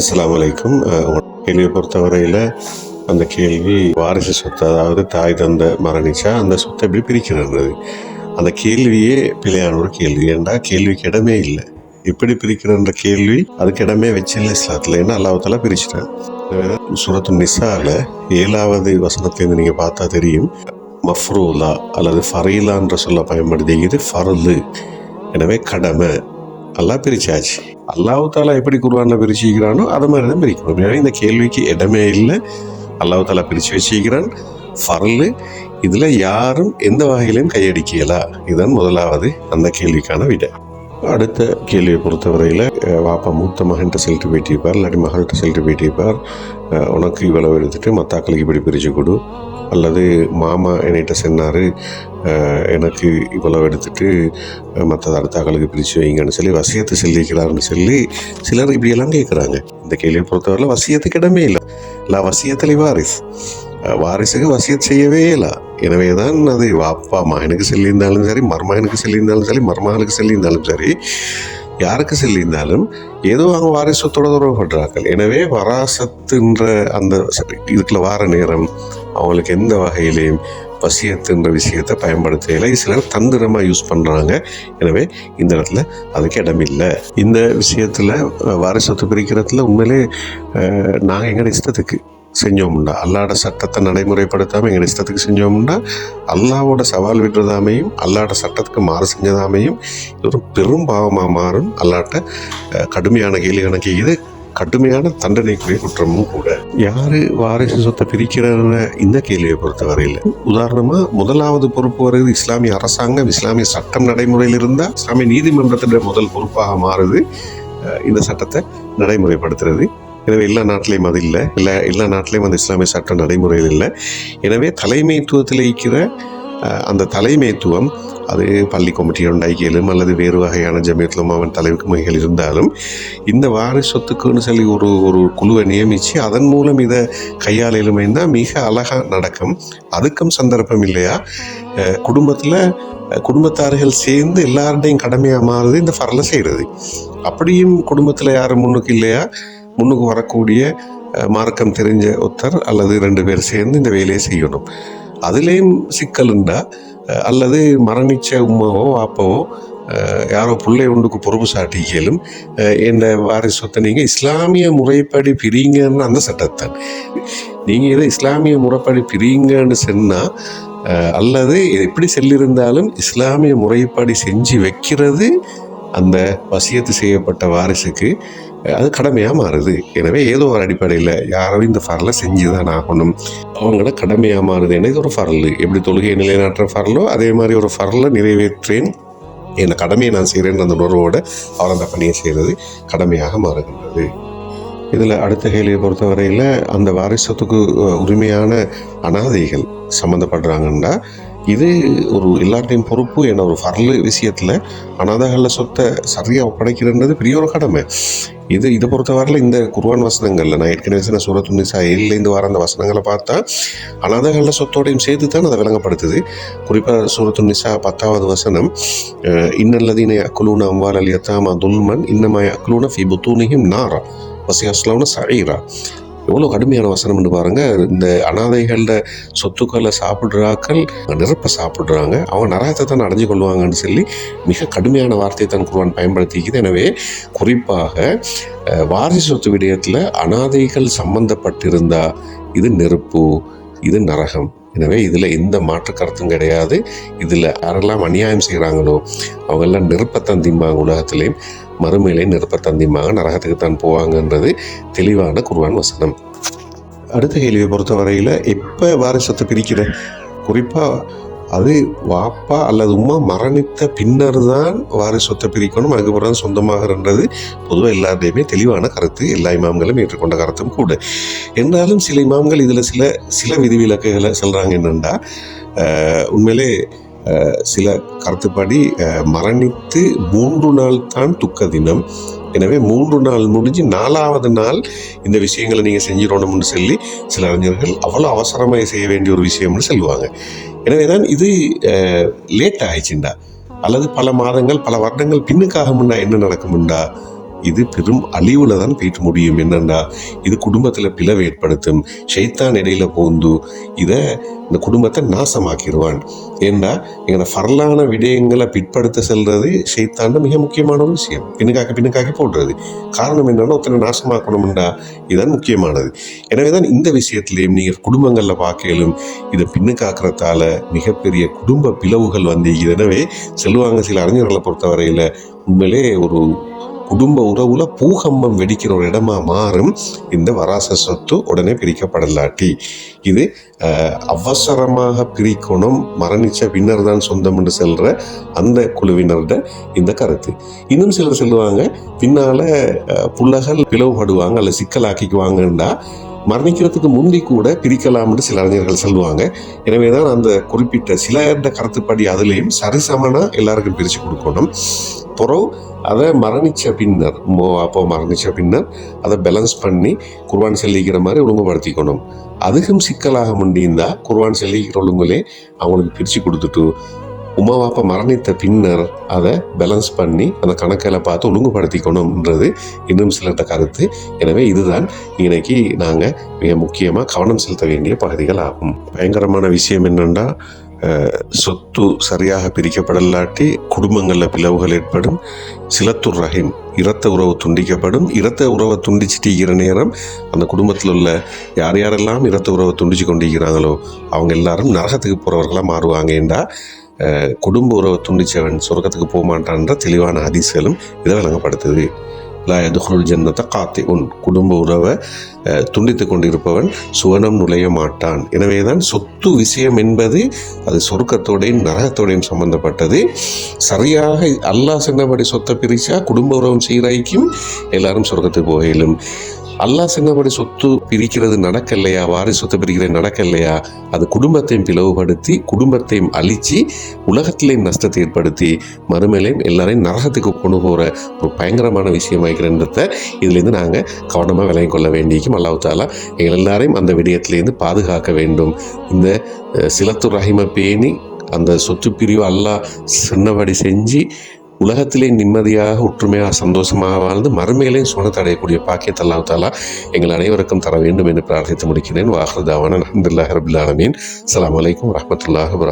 அஸ்லாம் வலைக்கும் கேள்வியை பொறுத்தவரையில் அந்த கேள்வி வாரிசு சொத்து அதாவது தாய் தந்த மரணிச்சா அந்த சொத்தை எப்படி பிரிக்கிறது அந்த கேள்வியே பிழையான ஒரு கேள்வி. ஏன்டா கேள்விக்கு இடமே இல்லை. எப்படி பிரிக்கிறன்ற கேள்வி அதுக்கு இடமே வச்சில்ல இஸ்லாத்தில். ஏன்னா அல்லாஹால பிரிச்சிட்டேன். சுரத்து நிசால ஏழாவது வசனத்திலேருந்து நீங்கள் பார்த்தா தெரியும். மஃப்ரூலா அல்லது ஃபரீலான்ற சொல்ல பயன்படுத்தி இது ஃபர்லு. எனவே கடமை. நல்லா பிரிச்சாச்சு. அல்லாஹு தாலா எப்படி குர்ஆன்ல பிரிச்சுக்கிறானோ அது மாதிரி தான் பிரிக்கணும். எனவே இந்த கேள்விக்கு இடமே இல்லை. அல்லாஹு தாலா பிரித்து வச்சுக்கிறான். ஃபரலு. இதில் யாரும் எந்த வகையிலையும் கையடிக்கலா. இதுதான் முதலாவது அந்த கேள்விக்கான விடை. அடுத்த கேள்வியை பொறுத்தவரையில் பாப்பா வாப்பா மூத்த மகன்கிட்ட செல்ட்டு போயிட்டிருப்பார் இல்லாட்டி மகள்கிட்ட செல்ட்டு போயிட்டிருப்பார். உனக்கு இவ்வளவு எடுத்துட்டு மத்தாக்களுக்கு இப்படி பிரித்து கொடு. அல்லது மாமா என்கிட்ட சொன்னார் எனக்கு இவ்வளவு எடுத்துட்டு மற்றது அடுத்தாக்களுக்கு பிரித்து வைங்கன்னு சொல்லி வசியத்தை செல்லிக்கிறாருன்னு சொல்லி சிலர் இப்படியெல்லாம் கேட்குறாங்க இந்த கேள்வியை பொறுத்தவரையில் வசியத்துக்கு இடமே இல்லை. இல்லை வசியத்தில் வாரிஸ் வாரிசுக்கு வசியம் செய்யவே இல்லை. எனவே தான் அது வாப்பா மகனுக்கு சொல்லியிருந்தாலும் சரி மருமகனுக்கு செல்லியிருந்தாலும் சரி மருமகளுக்கு சொல்லியிருந்தாலும் சரி யாருக்கு சொல்லியிருந்தாலும் ஏதோ அவங்க வாரிசத்தோட உறவுபடுறார்கள் எனவே வராசத்துன்ற அந்த இதுக்குள்ள வார நேரம் அவங்களுக்கு எந்த வகையிலையும் வசியத்துன்ற விஷயத்தை பயன்படுத்தல சிலர் தந்திரமாக யூஸ் பண்ணுறாங்க எனவே இந்த இடத்துல அதுக்கு இடமில்லை. இந்த விஷயத்தில் வாரிசத்து பிரிக்கிறதுல உண்மையிலே நாங்கள் எங்கள் இஷ்டத்துக்கு செஞ்சோம்னா அல்லாட சட்டத்தை நடைமுறைப்படுத்தாமல் எங்கள் இஷ்டத்துக்கு செஞ்சோம்னா அல்லாவோட சவால் விடுறதாமையும் அல்லாட சட்டத்துக்கு மாறு செஞ்சதாமையும் ஒரு பெரும் பாவமாக மாறும். அல்லாட்ட கடுமையான கேள்வி கணக்கு இது கடுமையான தண்டனைக்குரிய குற்றமும் கூட. யாரு வாரிசு சொத்தை பிரிக்கிறாருன்னு இந்த கேள்வியை பொறுத்த வரையில் உதாரணமா முதலாவது பொறுப்பு வருது இஸ்லாமிய அரசாங்கம் இஸ்லாமிய சட்டம் நடைமுறையில் இருந்தா இஸ்லாமிய நீதிமன்றத்தினுடைய முதல் பொறுப்பாக மாறுது. இந்த சட்டத்தை நடைமுறைப்படுத்துறது. எனவே எல்லா நாட்டிலையும் அது இல்லை. இல்லை எல்லா நாட்டிலையும் அந்த இஸ்லாமிய சட்டம் நடைமுறையில் இல்லை. எனவே தலைமைத்துவத்தில் இருக்கிற அந்த தலைமைத்துவம் அது பள்ளி கமிட்டி உண்டாக்கியலும் அல்லது வேறு வகையான ஜமியத்திலும் அவன் தலைமைகள் இருந்தாலும் இந்த வாரி சொத்துக்குன்னு சொல்லி ஒரு ஒரு குழுவை நியமித்து அதன் மூலம் இதை கையாளலுமே தான் மிக அழகாக நடக்கும். அதுக்கும் சந்தர்ப்பம் இல்லையா? குடும்பத்தில் குடும்பத்தார்கள் சேர்ந்து எல்லாருடையும் கடமையாக மாறுது இந்த ஃபரலை செய்கிறது. அப்படியும் குடும்பத்தில் யாரும் முன்னுக்கு இல்லையா? முன்னுக்கு வரக்கூடிய மார்க்கம் தெரிஞ்ச ஒருத்தர் அல்லது ரெண்டு பேர் சேர்ந்து இந்த வேலையை செய்யணும். அதுலேயும் சிக்கலுண்டா அல்லது மரணிச்ச உமாவோ அப்பவோ யாரோ பிள்ளை ஒன்றுக்கு பொறுப்பு சாட்டிக்கலும் இந்த வாரிசு நீங்கள் இஸ்லாமிய முறைப்படி பிரிங்கன்னு அந்த சட்டத்தான். நீங்கள் இதை இஸ்லாமிய முறைப்படி பிரிங்கன்னு சொன்னால் அல்லது எப்படி செல்லிருந்தாலும் இஸ்லாமிய முறைப்படி செஞ்சு வைக்கிறது அந்த வசியத்து செய்யப்பட்ட வாரிசுக்கு அது கடமையாக மாறுது. எனவே ஏதோ ஒரு அடிப்படையில் யாரும் இந்த ஃபரலை செஞ்சு தான் ஆகணும். அவங்களோட கடமையாக மாறுது. எனக்கு ஒரு ஃபரல் எப்படி தொழுகையை நிலைநாட்டுற ஃபரலோ அதே மாதிரி ஒரு ஃபரலை நிறைவேற்றேன் என் கடமையை நான் செய்கிறேன் அந்த உணர்வோடு அவர் அந்த பணியை செய்கிறது கடமையாக மாறுகின்றது. இதில் அடுத்த கேள்வியை பொறுத்தவரையில் அந்த வாரிசத்துக்கு உரிமையான அனாதைகள் சம்மந்தப்படுறாங்கன்னா இது ஒரு எல்லாத்தையும் பொறுப்பு என ஒரு ஃபர்லு விஷயத்தில் அனாதைகளில் சொத்தை சரியாக ஒப்படைக்கிறன்றது பெரிய ஒரு கடமை. இது இதை பொறுத்தவரையில் இந்த குர்வான் வசனங்களில் நான் ஏற்கனவே சொன்ன சூரத்து நிசா ஏழுலேருந்து வர அந்த வசனங்களை பார்த்தா அனாதைகளில் சொத்தோடையும் சேர்த்து தான் அதை விளங்கப்படுத்துது. குறிப்பாக சூரத்து நிசா பத்தாவது வசனம் இன்னல்லதீன அக்குலூன அம்வால் அல் யத்தாமா துல்மன் இன்னமா அக்குலூன ஃபி புத்தூனியும் நாரா வசியாஸ்லாம்னு சரீரா எவ்வளோ கடுமையான வசனம்னு பாருங்க. இந்த அனாதைகளில் சொத்துக்களை சாப்பிட்றாக்கள் நிரப்ப சாப்பிட்றாங்க. அவங்க நரகத்தை தான் அடைஞ்சு கொள்வாங்கன்னு சொல்லி மிக கடுமையான வார்த்தையை தான் குருவான் பயன்படுத்திக்குது எனவே குறிப்பாக வாரிசு சொத்து விடயத்தில் அனாதைகள் சம்பந்தப்பட்டிருந்தா இது நெருப்பு இது நரகம். எனவே இதில் எந்த மாற்று கருத்தும் கிடையாது. இதில் யாரெல்லாம் அநியாயம் செய்கிறாங்களோ அவங்கெல்லாம் நெருப்பத்தான் திம்பாங்க உலகத்திலையும். மறுமையிலே நிரப்ப தந்திமாக நரகத்துக்கு தான் போவாங்கன்றது தெளிவான குர்வான் வசனம். அடுத்த கேள்வியை பொறுத்தவரையில் எப்போ வாரிசத்தை பிரிக்கிற? குறிப்பாக அது வாப்பா அல்லது உம்மா மரணித்த பின்னர் தான் வாரி சொத்தை பிரிக்கணும் அதுக்கப்புறம் சொந்தமாகன்றது பொதுவாக எல்லாருடையுமே தெளிவான கருத்து. எல்லா இமாம்களும் ஏற்றுக்கொண்ட கருத்தும் கூட. என்றாலும் சில இமாம்கள் இதில் சில சில விதிவிலக்குகளை சொல்கிறாங்க என்னென்னா உண்மையிலே சில கருத்துப்படி மரணித்து மூன்று நாள் தான் துக்க தினம். எனவே மூன்று நாள் முடிஞ்சு நாலாவது நாள் இந்த விஷயங்களை நீங்கள் செஞ்சிடணும்னு சொல்லி சில அறிஞர்கள் அவ்வளோ அவசரமாக செய்ய வேண்டிய ஒரு விஷயம்னு சொல்லுவாங்க. எனவே தான் இது லேட் ஆயிடுச்சுண்டா. அல்லது பல மாதங்கள் பல வருடங்கள் பின்னுக்காக முன்னா என்ன நடக்கும்டா இது பெரும் அழிவுல தான் போயிட்டு முடியும். என்னன்னா இது குடும்பத்தில் பிளவு ஏற்படுத்தும். ஷைத்தான் இடையில போந்து இதை இந்த குடும்பத்தை நாசமாக்கிடுவான் ஏன்னா எங்களை ஃபரலான விடயங்களை பிற்படுத்த செல்றது ஷைத்தாண்ட மிக முக்கியமான ஒரு விஷயம். பின்னுக்காக பின்னுக்காக்கி போடுறது. காரணம் என்னன்னா ஒருத்தனை நாசமாக்கணும்டா இதுதான் முக்கியமானது. எனவே தான் இந்த விஷயத்திலையும் நீங்கள் குடும்பங்களில் பார்க்கலும் இதை பின்னுக்காக்குறதால மிகப்பெரிய குடும்ப பிளவுகள் வந்து எனவே செல்வாங்க சில அறிஞர்களை பொறுத்தவரையில் உண்மையிலே ஒரு குடும்ப உறவுல பூகம்பம் வெடிக்கிற ஒரு இடமா மாறும் இந்த வராச சொத்து உடனே பிரிக்கப்படலாட்டி. இது அவசரமாக பிரிக்கணும் மரணிச்ச பின்னர் தான் சொந்தம் என்று செல்ற அந்த குழுவினர்ட இந்த கருத்து. இன்னும் சிலர் சொல்லுவாங்க பின்னால புள்ளகள் பிளவுபடுவாங்க அல்ல சிக்கலாக்கிக்குவாங்கண்டா மரணிக்கிறதுக்கு முந்தி கூட பிரிக்கலாம்னு சில அறிஞர்கள் சொல்லுவாங்க. எனவே தான் அந்த குறிப்பிட்ட சில கருத்துப்படி அதுலேயும் சரிசமனா எல்லாருக்கும் பிரித்து கொடுக்கணும். புறவு அதை மரணிச்ச பின்னர் அப்போ மரணித்த பின்னர் அதை பேலன்ஸ் பண்ணி குர்வான் செல்லிக்கிற மாதிரி ஒழுங்குபடுத்திக்கணும். அதுக்கும் சிக்கலாக முடிந்தால் குர்வான் செல்லிக்கிற ஒழுங்குலே அவங்களுக்கு பிரித்து கொடுத்துட்டு உமா வாப்பா மரணித்த பின்னர் அதை பேலன்ஸ் பண்ணி அந்த கணக்கில் பார்த்து ஒழுங்குபடுத்திக்கணும்ன்றது இன்னும் சிலர்கிட்ட கருத்து. எனவே இதுதான் இன்னைக்கு நாங்கள் மிக முக்கியமாக கவனம் செலுத்த வேண்டிய பகுதிகள் ஆகும். பயங்கரமான விஷயம் என்னென்னா சொத்து சரியாக பிரிக்கப்படலாட்டி குடும்பங்களில் பிளவுகள் ஏற்படும். சிலத்துர் ரஹிம் இரத்த உறவு துண்டிக்கப்படும். இரத்த உறவை துண்டிச்சுட்டு இருக்கிற நேரம் அந்த குடும்பத்தில் உள்ள யார் யாரெல்லாம் இரத்த உறவை துண்டிச்சு கொண்டிருக்கிறாங்களோ அவங்க எல்லாரும் நரகத்துக்கு போகிறவர்களாக மாறுவாங்கன்றா குடும்ப உறவை துண்டிச்சவன் சொர்க்கத்துக்கு போக மாட்டான்ற தெளிவான அதிசயலும் இதை விளங்கப்படுத்துது. லா எதுகுல் ஜன்னத்தை காத்தி உன் குடும்ப உறவை துண்டித்து கொண்டிருப்பவன் சுவனம் நுழைய மாட்டான். எனவே தான் சொத்து விஷயம் என்பது அது சொர்க்கத்தோடையும் நரகத்தோடையும் சம்பந்தப்பட்டது. சரியாக அல்லாஹ் சென்றபடி சொத்தை பிரித்தா குடும்ப உறவும் சீராய்க்கும் எல்லாரும் சொர்க்கத்துக்கு போகலும் அல்லாஹ் சங்கப்படி சொத்து பிரிக்கிறது நடக்கலையா? வாரி சொத்து பிரிக்கிறது நடக்கலையா? அது குடும்பத்தையும் பிளவுபடுத்தி குடும்பத்தையும் அழிச்சு உலகத்திலேயும் நஷ்டத்தை ஏற்படுத்தி மறுமையிலையும் எல்லாரையும் நரகத்துக்கு கொண்டு போகிற ஒரு பயங்கரமான விஷயமாகிறன்றத இதுலேருந்து நாங்கள் கவனமாக விளங்கிக் கொள்ள வேண்டியும் அல்லாஹ் எங்கள் எல்லாரையும் அந்த விடயத்திலேருந்து பாதுகாக்க வேண்டும். இந்த சிலத்து ரஹிம பேணி அந்த சொத்து பிரிவு அல்லாஹ் சின்னபடி செஞ்சு உலகத்திலே நிம்மதியாக ஒற்றுமையாக சந்தோஷமாக வாழ்ந்து மறுமையிலேயும் சுவனத்தை அடையக்கூடிய பாக்கியத்தை அல்லாஹ் தாலா எங்கள் அனைவருக்கும் தர வேண்டும் என்று பிரார்த்தித்து முடிக்கிறேன். வாஹர்தாவான அஹமதுல்லாஹ் ரபுல் ஆலமீன். அஸ்ஸலாமு அலைக்கும் வரஹ்மத்துல்லாஹி